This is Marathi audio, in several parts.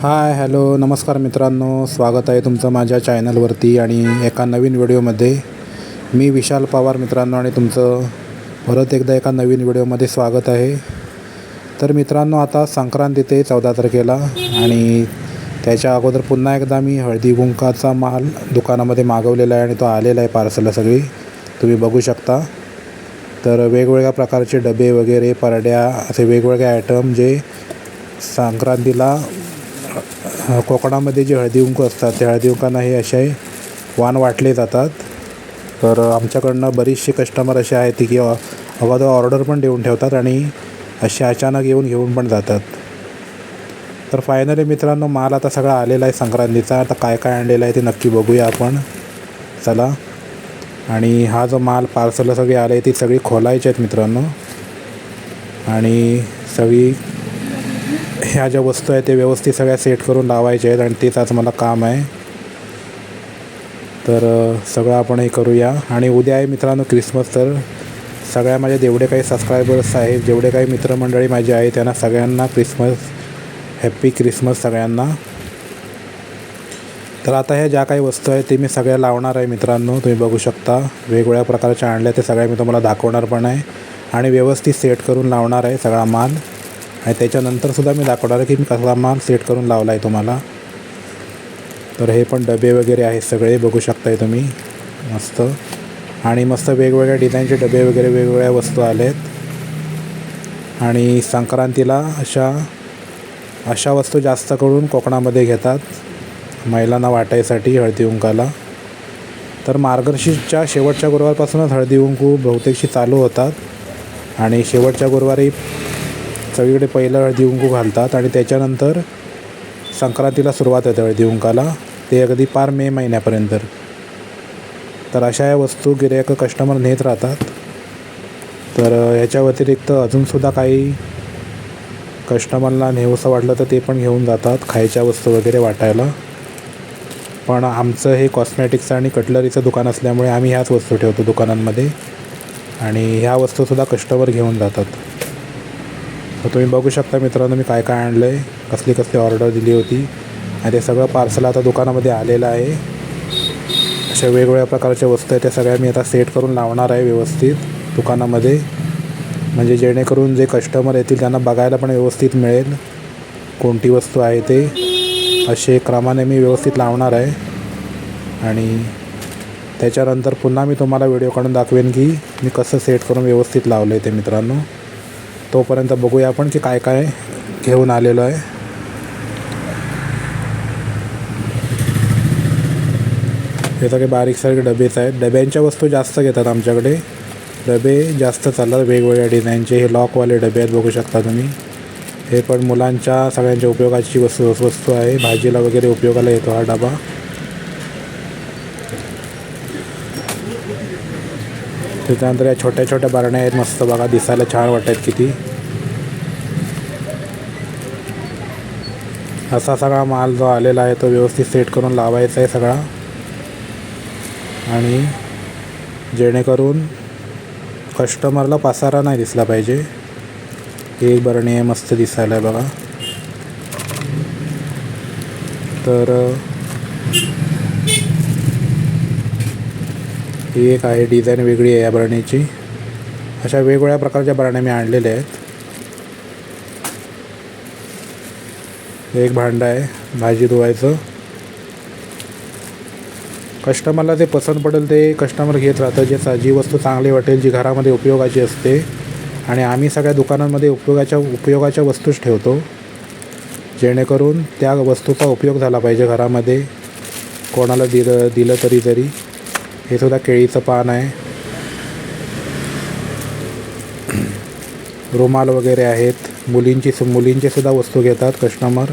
हाय हॅलो नमस्कार मित्रांनो. स्वागत आहे तुमचं माझ्या चॅनलवरती आणि एका नवीन व्हिडिओमध्ये. मी विशाल पवार मित्रांनो आणि तुमचं परत एकदा एका नवीन व्हिडिओमध्ये स्वागत आहे. तर मित्रांनो आता संक्रांत येते चौदा तारखेला आणि त्याच्या अगोदर पुन्हा एकदा मी हळदी गुंकाचा माल दुकानामध्ये मागवलेला आहे आणि तो आलेला आहे पार्सलला सगळी. तुम्ही बघू शकता. तर वेगवेगळ्या प्रकारचे डबे वगैरे परड्या असे वेगवेगळे आयटम जे संक्रांतीला कोकणामध्ये जे हळदी असतात त्या हळदीकुंकांना हे असे वाण वाटले जातात. तर आमच्याकडनं बरीचशी कस्टमर असे आहेत की अगोदर ऑर्डर पण देऊन ठेवतात आणि असे अचानक येऊन घेऊन पण जातात. तर फायनली मित्रांनो माल आता सगळा आलेला आहे संक्रांतीचा. आता काय काय आणलेलं आहे ते नक्की बघूया आपण. चला. आणि हा जो माल पार्सलला सगळी आले आहे ती सगळी खोलायची आहेत मित्रांनो. आणि सगळी ह्या ज्या वस्तू आहेत ते व्यवस्थित सगळ्या सेट करून लावायच्या आहेत आणि तेच आज मला काम आहे. तर सगळं आपण हे करूया. आणि उद्या आहे मित्रांनो क्रिसमस तर सगळ्या माझ्या जेवढे काही सबस्क्रायबर्स आहेत जेवढे काही मित्रमंडळी माझे आहेत त्यांना सगळ्यांना क्रिसमस हॅप्पी क्रिसमस सगळ्यांना. तर आता ह्या ज्या काही वस्तू आहेत ते मी सगळ्या लावणार आहे मित्रांनो. तुम्ही बघू शकता. वेगवेगळ्या प्रकारच्या आणल्या ते सगळ्या मी तुम्हाला दाखवणार पण आहे. आणि व्यवस्थित सेट करून लावणार आहे सगळा माल. आणि त्याच्यानंतरसुद्धा मी दाखवणार आहे की मी कसा माल सेट करून लावला आहे तुम्हाला. तर हे पण डबे वगैरे आहेत सगळे बघू शकताय तुम्ही. मस्त. आणि मस्त वेगवेगळ्या डिझाईनचे डबे वगैरे वेगवेगळ्या वस्तू आलेत. आणि संक्रांतीला अशा अशा वस्तू जास्त करून कोकणामध्ये घेतात. महिलांना वाटायसाठी हळदी कुंकाला. तर मार्गशीर्षच्या शेवटच्या गुरुवारपासूनच हळदी कुंकू बहुतेकशी चालू होतात. आणि शेवटच्या गुरुवारी सगळीकडे पहिला वेळ कुंकू घालतात आणि त्याच्यानंतर संक्रांतीला सुरुवात होते दिवंकाला ते अगदी पार मे महिन्यापर्यंत. तर अशा या वस्तू गिरायक कस्टमर नेत राहतात. तर ह्याच्या व्यतिरिक्त अजूनसुद्धा काही कस्टमरला नेवसं वाटलं तर ते पण घेऊन जातात खायच्या वस्तू वगैरे वाटायला. पण आमचं हे कॉस्मॅटिक्सचं आणि कटलरीचं दुकान असल्यामुळे आम्ही ह्याच वस्तू ठेवतो दुकानांमध्ये. आणि ह्या वस्तूसुद्धा कस्टमर घेऊन जातात. तर तुम्ही बघू शकता मित्रांनो मी काय काय आणलं आहे कसली कसली ऑर्डर दिली होती. आणि ते सगळं पार्सल आता दुकानामध्ये आलेलं आहे. अशा वेगवेगळ्या प्रकारच्या वस्तू आहेत त्या सगळ्या मी आता सेट करून लावणार आहे व्यवस्थित दुकानामध्ये. म्हणजे जेणेकरून जे कस्टमर येतील त्यांना बघायला पण व्यवस्थित मिळेल कोणती वस्तू आहे ते. असे क्रमाने मी व्यवस्थित लावणार आहे. आणि त्याच्यानंतर पुन्हा मी तुम्हाला व्हिडिओ काढून दाखवेन की मी कसं सेट करून व्यवस्थित लावलं आहे ते मित्रांनो. तोपर्यंत बघूया आपण की काय काय घेऊन आलेलो आहे. हे सगळे बारीक सारीक डबेच आहेत. डब्यांच्या वस्तू जास्त घेतात आमच्याकडे. डबे जास्त चालतात वेगवेगळ्या डिझाईनचे. हे लॉकवाले डबे आहेत बघू शकता तुम्ही. हे पण मुलांच्या सगळ्यांच्या उपयोगाची वस्तू वस्तू आहे. भाजीला वगैरे उपयोगाला येतो हा डबा. त्याच्यानंतर या छोट्या छोट्या बारण्या आहेत. मस्त बघा दिसायला छान वाटत किती. असा सगळा माल जो आलेला आहे तो व्यवस्थित सेट करून लावायचा आहे सगळा. आणि जेणेकरून कस्टमरला पसारा नाही दिसला पाहिजे. एक बरणी आहे मस्त दिसायला आहे बघा. तर ही एक आहे डिझाईन वेगळी आहे या बरणीची अशा वेगवेगळ्या प्रकारच्या बरण्या मी आणलेल्या आहेत. एक भांडं आहे भाजी धुवायचं. कस्टमरला जे पसंत पडेल ते कस्टमर घेत राहतं. जे सा- जी वस्तू चांगली वाटेल जी घरामध्ये उपयोगाची असते. आणि आम्ही सगळ्या दुकानांमध्ये उपयोगाच्या उपयोगाच्या वस्तूच ठेवतो. जेणेकरून त्या वस्तूचा उपयोग झाला पाहिजे घरामध्ये. कोणाला दिलं दिलं तरी तरी हे सुद्धा केळीचं पान आहे. रुमाल वगैरे आहेत. मुलींची सु मुलींची सुद्धा वस्तू घेतात कस्टमर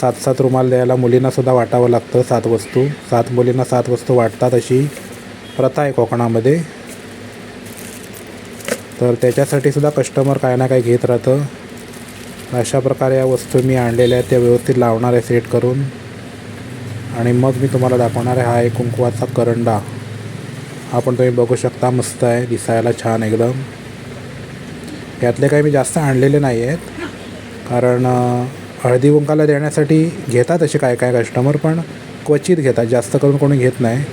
सात सात रुमाल द्यायला मुलींनासुद्धा वाटावं लागतं सात वस्तू. सात मुलींना सात वस्तू वाटतात अशी प्रथा आहे कोकणामध्ये. तर त्याच्यासाठी सुद्धा कस्टमर काय ना काय घेत राहतं. अशा प्रकारे या वस्तू मी आणलेल्या आहेत त्या व्यवस्थित लावणार आहे सेट करून. आणि मग मी तुम्हाला दाखवणार आहे हा एक कुंकवाचा करंडा. हा पण तुम्ही बघू शकता मस्त आहे दिसायला छान एकदम. यातले काही मी जास्त आणलेले नाही आहेत कारण हळदी कुंकाला देण्यासाठी घेतात असे काय काय कस्टमर पण क्वचित घेतात जास्त करून कोणी घेत नाही.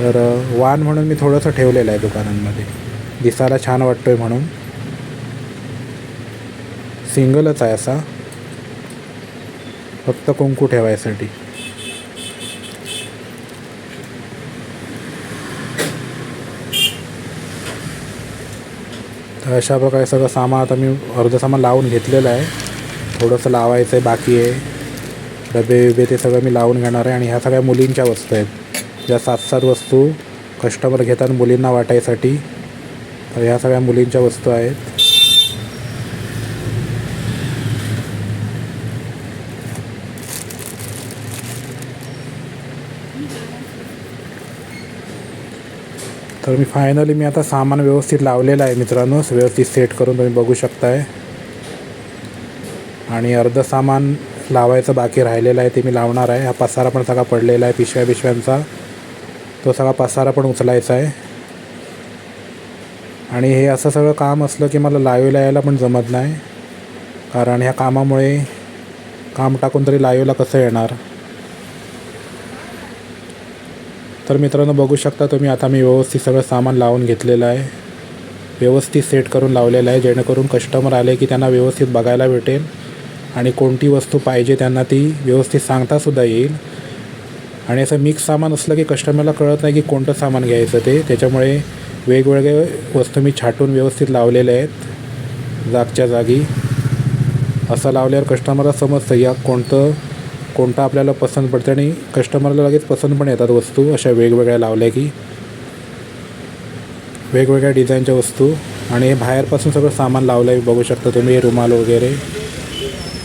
तर वाण म्हणून मी थोडंसं ठेवलेलं आहे दुकानांमध्ये. दिसायला छान वाटतो आहे म्हणून. सिंगलच आहे असा. फक्त कुंकू ठेवायसाठी. तर अशा प्रकारे सगळं सामान आता मी अर्धं सामान लावून घेतलेलं आहे. थोडंसं लावायचं आहे बाकी आहे. डबे बिबे ते सगळं मी लावून घेणार आहे आणि ह्या सगळ्या मुलींच्या वस्तू आहेत. ज्या सात सात वस्तू कस्टमर घेतात मुलींना वाटायसाठी तर ह्या सगळ्या मुलींच्या वस्तू आहेत. तर मी फायनली मी आता सामान व्यवस्थित लावलेलं आहे मित्रांनो. व्यवस्थित सेट करून तुम्ही बघू शकताय. आणि अर्धं सामान लावायचं बाकी राहिलेलं आहे ते मी लावणार आहे. हा पसारा पण सगळा पडलेला आहे पिशव्या पिशव्यांचा तो सगळा पसारा पण उचलायचा आहे. आणि हे असं सगळं काम असलं की मला लाईव्हला यायला पण जमत नाही. कारण ह्या कामामुळे काम टाकून तरी लाईव्हला कसं येणार? तर मित्रांनो बघू शकता तुम्ही आता मी व्यवस्थित सगळं सामान लावून घेतलेलं आहे. व्यवस्थित सेट करून लावलेलं आहे जेणेकरून कस्टमर आले की त्यांना व्यवस्थित बघायला भेटेल. आणि कोणती वस्तू पाहिजे त्यांना ती व्यवस्थित सांगतासुद्धा येईल. आणि असं मिक्स सामान असलं की कस्टमरला कळत नाही की कोणतं सामान घ्यायचं ते. त्याच्यामुळे वेगवेगळे वस्तू मी छाटून व्यवस्थित लावलेले आहेत जागच्या जागी. असं लावल्यावर कस्टमरला समजतं या कोणतं कोणता आपल्याला पसंत पडतं आणि कस्टमरला लगेच पसंत पण येतात वस्तू अशा वेगवेगळ्या लावल्या की. वेगवेगळ्या डिझाईनच्या वस्तू आणि हे बाहेरपासून सगळं सामान लावलं आहे बघू शकता तुम्ही हे रुमाल वगैरे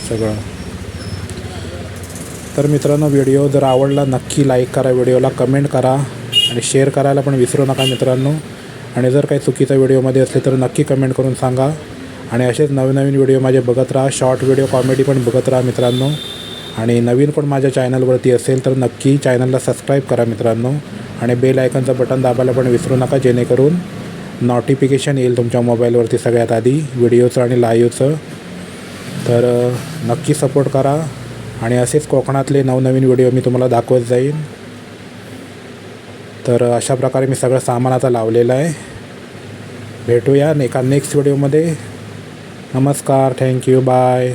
सगळं. तर मित्रांनो व्हिडिओ जर आवडला नक्की लाईक करा व्हिडिओला कमेंट करा आणि शेअर करायला पण विसरू नका मित्रांनो. आणि जर काही चुकीचा व्हिडिओमध्ये असले तर नक्की कमेंट करून सांगा. आणि असेच नवीन नवीन व्हिडिओ माझे बघत राहा. शॉर्ट व्हिडिओ कॉमेडी पण बघत राहा मित्रांनो. आणि नवीन पण माझ्या चॅनलवरती असेल तर नक्की चॅनलला सबस्क्राईब करा मित्रांनो. आणि बेल आयकनचं बटन दाबायला पण विसरू नका जेणेकरून नोटिफिकेशन येईल तुमच्या मोबाईलवरती सगळ्यात आधी व्हिडिओचं आणि लाईव्हचं तर नक्की सपोर्ट करा. आणि असेच कोकणातले नवनवीन व्हिडिओ मी तुम्हाला दाखवत जाईन. तर अशा प्रकारे मी सगळं सामान आता लावलेलं आहे. भेटूया एका नेक्स्ट व्हिडिओमध्ये नमस्कार थँक्यू बाय